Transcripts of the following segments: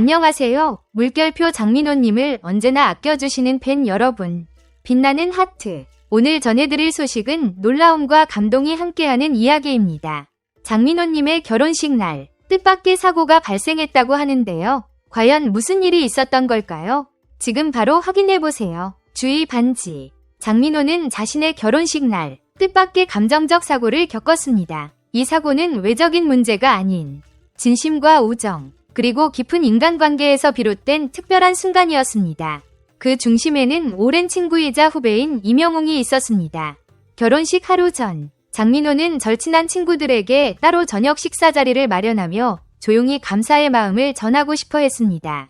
안녕하세요. 물결표 장민호님을 언제나 아껴주시는 팬 여러분. 빛나는 하트. 오늘 전해드릴 소식은 놀라움과 감동이 함께하는 이야기입니다. 장민호님의 결혼식 날, 뜻밖의 사고가 발생했다고 하는데요. 과연 무슨 일이 있었던 걸까요? 지금 바로 확인해보세요. 주의 반지. 장민호는 자신의 결혼식 날, 뜻밖의 감정적 사고를 겪었습니다. 이 사고는 외적인 문제가 아닌 진심과 우정, 그리고 깊은 인간관계에서 비롯된 특별한 순간이었습니다. 그 중심에는 오랜 친구이자 후배인 이명웅이 있었습니다. 결혼식 하루 전, 장민호는 절친한 친구들에게 따로 저녁 식사 자리를 마련하며 조용히 감사의 마음을 전하고 싶어 했습니다.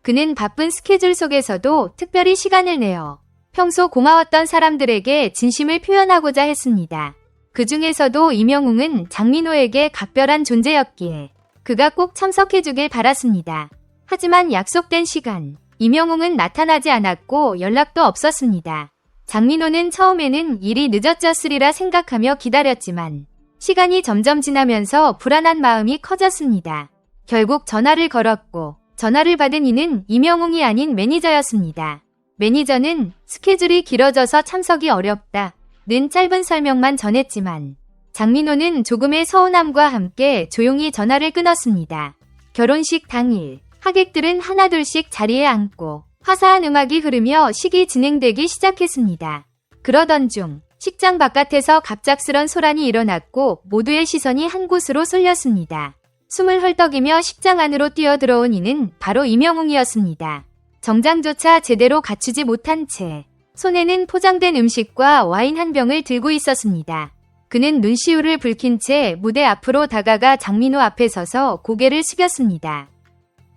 그는 바쁜 스케줄 속에서도 특별히 시간을 내어 평소 고마웠던 사람들에게 진심을 표현하고자 했습니다. 그 중에서도 이명웅은 장민호에게 각별한 존재였기에 그가 꼭 참석해주길 바랐습니다. 하지만 약속된 시간, 이명웅은 나타나지 않았고 연락도 없었습니다. 장민호는 처음에는 일이 늦어졌으리라 생각하며 기다렸지만 시간이 점점 지나면서 불안한 마음이 커졌습니다. 결국 전화를 걸었고 전화를 받은 이는 이명웅이 아닌 매니저였습니다. 매니저는 스케줄이 길어져서 참석이 어렵다. 는 짧은 설명만 전했지만 장민호는 조금의 서운함과 함께 조용히 전화를 끊었습니다. 결혼식 당일 하객들은 하나둘씩 자리에 앉고 화사한 음악이 흐르며 식이 진행되기 시작했습니다. 그러던 중 식장 바깥에서 갑작스런 소란이 일어났고 모두의 시선이 한 곳으로 쏠렸습니다. 숨을 헐떡이며 식장 안으로 뛰어들어온 이는 바로 이명웅이었습니다. 정장조차 제대로 갖추지 못한 채 손에는 포장된 음식과 와인 한 병을 들고 있었습니다. 그는 눈시울을 붉힌 채 무대 앞으로 다가가 장민호 앞에 서서 고개를 숙였습니다.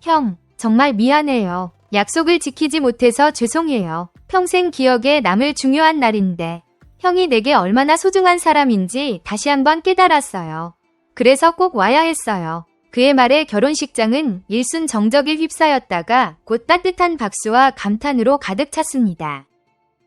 형, 정말 미안해요. 약속을 지키지 못해서 죄송해요. 평생 기억에 남을 중요한 날인데 형이 내게 얼마나 소중한 사람인지 다시 한번 깨달았어요. 그래서 꼭 와야 했어요. 그의 말에 결혼식장은 일순 정적에 휩싸였다가 곧 따뜻한 박수와 감탄으로 가득 찼습니다.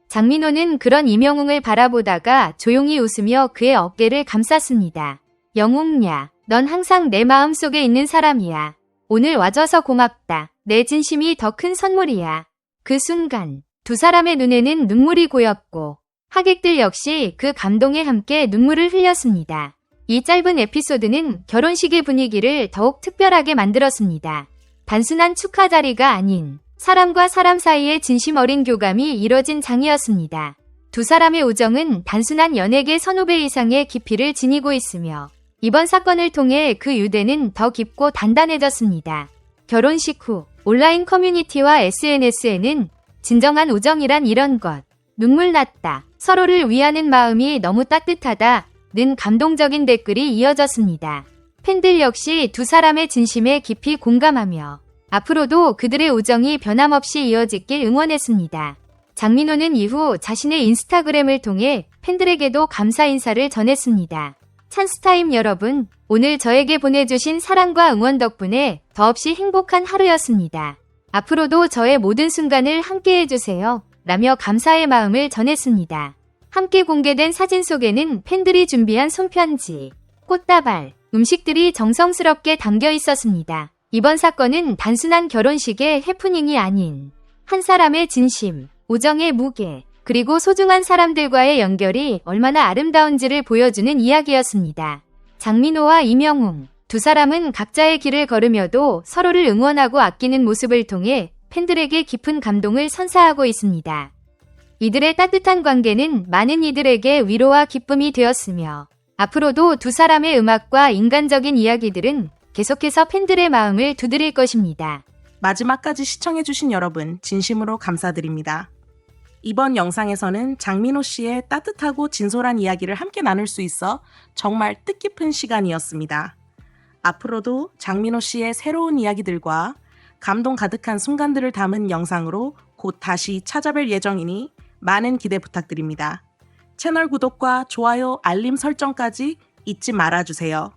장민호는 그런 이명웅을 바라보다가 조용히 웃으며 그의 어깨를 감쌌습니다. 영웅야, 넌 항상 내 마음 속에 있는 사람이야. 오늘 와줘서 고맙다. 내 진심이 더 큰 선물이야. 그 순간 두 사람의 눈에는 눈물이 고였고 하객들 역시 그 감동에 함께 눈물을 흘렸습니다. 이 짧은 에피소드는 결혼식의 분위기를 더욱 특별하게 만들었습니다. 단순한 축하 자리가 아닌 사람과 사람 사이의 진심 어린 교감이 이뤄진 장이었습니다. 두 사람의 우정은 단순한 연예계 선후배 이상의 깊이를 지니고 있으며 이번 사건을 통해 그 유대는 더 깊고 단단해졌습니다. 결혼식 후 온라인 커뮤니티와 SNS에는 진정한 우정이란 이런 것, 눈물 났다, 서로를 위하는 마음이 너무 따뜻하다, 는 감동적인 댓글이 이어졌습니다. 팬들 역시 두 사람의 진심에 깊이 공감하며 앞으로도 그들의 우정이 변함없이 이어지길 응원했습니다. 장민호는 이후 자신의 인스타그램을 통해 팬들에게도 감사 인사를 전했습니다. 찬스타임 여러분, 오늘 저에게 보내주신 사랑과 응원 덕분에 더없이 행복한 하루였습니다. 앞으로도 저의 모든 순간을 함께 해주세요. 라며 감사의 마음을 전했습니다. 함께 공개된 사진 속에는 팬들이 준비한 손편지, 꽃다발, 음식들이 정성스럽게 담겨 있었습니다. 이번 사건은 단순한 결혼식의 해프닝이 아닌 한 사람의 진심, 우정의 무게, 그리고 소중한 사람들과의 연결이 얼마나 아름다운지를 보여주는 이야기였습니다. 장민호와 이명웅, 두 사람은 각자의 길을 걸으며도 서로를 응원하고 아끼는 모습을 통해 팬들에게 깊은 감동을 선사하고 있습니다. 이들의 따뜻한 관계는 많은 이들에게 위로와 기쁨이 되었으며 앞으로도 두 사람의 음악과 인간적인 이야기들은 계속해서 팬들의 마음을 두드릴 것입니다. 마지막까지 시청해주신 여러분, 진심으로 감사드립니다. 이번 영상에서는 장민호 씨의 따뜻하고 진솔한 이야기를 함께 나눌 수 있어 정말 뜻깊은 시간이었습니다. 앞으로도 장민호 씨의 새로운 이야기들과 감동 가득한 순간들을 담은 영상으로 곧 다시 찾아뵐 예정이니 많은 기대 부탁드립니다. 채널 구독과 좋아요, 알림 설정까지 잊지 말아주세요.